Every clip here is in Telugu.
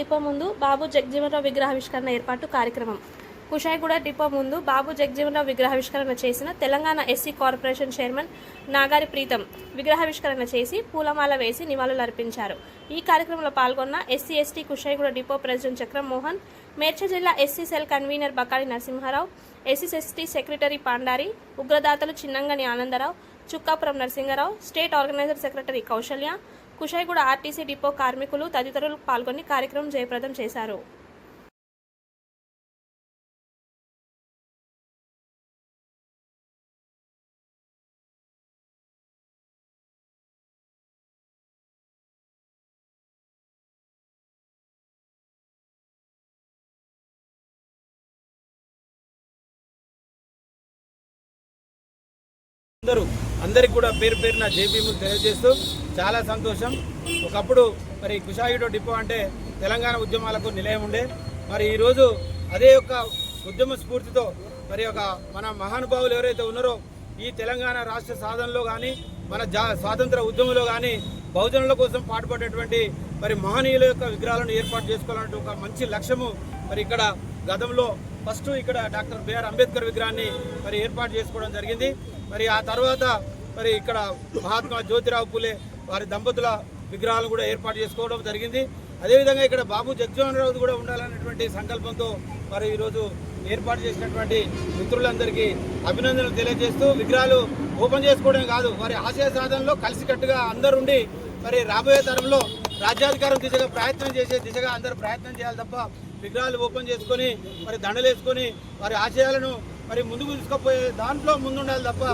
డిపో ముందు బాబు జగజీవనరావు విగ్రహావిష్కరణ ఏర్పాటు కార్యక్రమం. కుషాయిగూడ డిపో ముందు బాబు జగజీవనరావు విగ్రహావిష్కరణ చేసిన Telangana SC corporation chairman Nagari Preetham విగ్రహావిష్కరణ చేసి పూలమాల వేసి నివాళులర్పించారు. ఈ కార్యక్రమంలో పాల్గొన్న SC ST Kushaiguda depot president Chakram Mohan Medchal జిల్లా SC cell convener Bakali Narasimharao SC ST secretary Pandari ఉగ్రదాతలు Chinnangani Anandarao Chukkapuram Narasimharao state organiser secretary Kaushalya Kushaiguda RTC depot కార్మికులు తదితరులు పాల్గొని కార్యక్రమం జయప్రదం చేశారు. అందరూ అందరికి కూడా పేరు పేరున జేబీములు తెలియజేస్తూ చాలా సంతోషం. ఒకప్పుడు మరి కుషాయిడో డిపో అంటే తెలంగాణ ఉద్యమాలకు నిలయం ఉండే. మరి ఈరోజు అదే యొక్క ఉద్యమ స్ఫూర్తితో మరి ఒక మన మహానుభావులు ఎవరైతే ఉన్నారో ఈ తెలంగాణ రాష్ట్ర సాధనలో కానీ మన జా స్వాతంత్ర ఉద్యమంలో కానీ బహుజనుల కోసం పాటుపడేటువంటి మరి మహనీయుల యొక్క విగ్రహాలను ఏర్పాటు చేసుకోవాలంటే ఒక మంచి లక్ష్యము. మరి ఇక్కడ గతంలో ఫస్ట్ ఇక్కడ డాక్టర్ బిఆర్ అంబేద్కర్ విగ్రహాన్ని మరి ఏర్పాటు చేసుకోవడం జరిగింది. మరి ఆ తర్వాత మరి ఇక్కడ మహాత్మా జ్యోతిరావు పూలే వారి దంపతుల విగ్రహాలు కూడా ఏర్పాటు చేసుకోవడం జరిగింది. అదేవిధంగా ఇక్కడ బాబు జగజీవన్ రావు కూడా ఉండాలనేటువంటి సంకల్పంతో మరి ఈరోజు ఏర్పాటు చేసినటువంటి మిత్రులందరికీ అభినందనలు తెలియజేస్తూ విగ్రహాలు ఓపెన్ చేసుకోవడం కాదు వారి ఆశయ సాధనలో కలిసికట్టుగా అందరుండి మరి రాబోయే తరంలో రాజ్యాధికారం దిశగా ప్రయత్నం చేసే దిశగా అందరూ ప్రయత్నం చేయాలి తప్ప విగ్రహాలు ఓపెన్ చేసుకొని మరి దండలేసుకొని వారి ఆశయాలను మరి ముందుకు తీసుకుపోయే దాంట్లో ముందు ఉండాలి తప్ప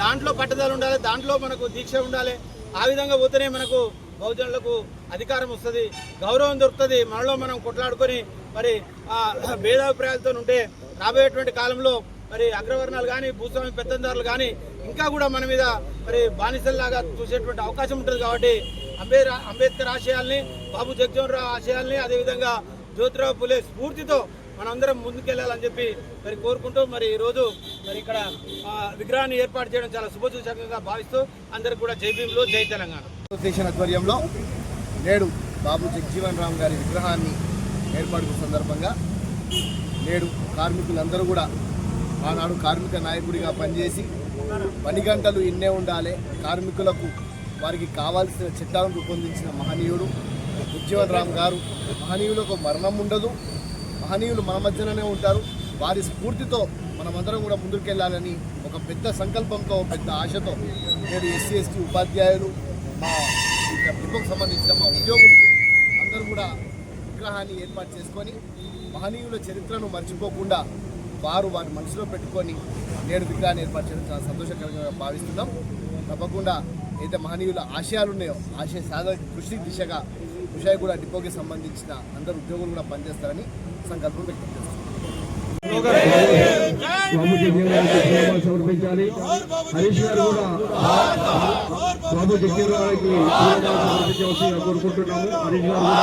దాంట్లో పట్టుదల ఉండాలి దాంట్లో మనకు దీక్ష ఉండాలి. ఆ విధంగా పోతేనే మనకు బహుజనులకు అధికారం వస్తుంది గౌరవం దొరుకుతుంది. మనలో మనం కొట్లాడుకొని మరి ఆ భేదాభిప్రాయాలతో ఉంటే రాబోయేటువంటి కాలంలో మరి అగ్రవర్ణాలు కానీ భూస్వామి పెత్తందారులు కానీ ఇంకా కూడా మన మీద మరి బానిసల్లాగా చూసేటువంటి అవకాశం ఉంటుంది కాబట్టి అంబేద్ అంబేద్కర్ ఆశయాల్ని బాబు జగ్జోన్ రావు ఆశయాల్ని అదేవిధంగా జ్యోతిరావు పులే స్ఫూర్తితో మనందరం ముందుకెళ్ళాలని చెప్పి మరి కోరుకుంటూ మరి ఈరోజు మరి ఇక్కడ ఆ, విగ్రహాన్ని ఏర్పాటు చేయడం చాలా శుభసూచకంగా భావిస్తూ అందరికి కూడా జై భీములు జై తెలంగాణ. అసోసియేషన్ ఆధ్వర్యంలో నేడు బాబు జగ్జీవన్ రామ్ గారి విగ్రహాన్ని ఏర్పాటు సందర్భంగా నేడు కార్మికులందరూ కూడా ఆనాడు కార్మిక నాయకుడిగా పనిచేసి పని గంటలు ఇన్నే ఉండాలి. కార్మికులకు వారికి కావాల్సిన చట్టాలను రూపొందించిన మహనీయుడు ఉజ్జీవన్ రామ్ గారు మహనీయులకు మరణం ఉండదు. మహనీయులు మన మధ్యలోనే ఉంటారు. వారి స్ఫూర్తితో మనమందరం కూడా ముందుకెళ్ళాలని ఒక పెద్ద సంకల్పంతో పెద్ద ఆశతో నేను ఎస్సీ ఎస్టీ ఉపాధ్యాయులు మా ప్రభుత్వం సంబంధించిన మా ఉద్యోగులు అందరూ కూడా విగ్రహాన్ని ఏర్పాటు చేసుకొని మహనీయుల చరిత్రను మర్చిపోకుండా వారు వారి మనసులో పెట్టుకొని నేడు విగ్రహాన్ని ఏర్పాటు చేయడం చాలా సంతోషకరంగా భావిస్తున్నాం. తప్పకుండా అయితే మహనీయుల ఆశయాలు ఉన్నాయో ఆశయ సాధన కృషి దిశగా కూడా డిపోకి సంబంధించిన అందరు ఉద్యోగులు కూడా పనిచేస్తారని సంకల్పం వ్యక్తం చేస్తున్నాం సమర్పించాలి హరీష్ గారు కూడా బాబు జగ్జీవన్ సమర్పించవలసిందిగా కోరుకుంటున్నాము. హరీష్ గారు కూడా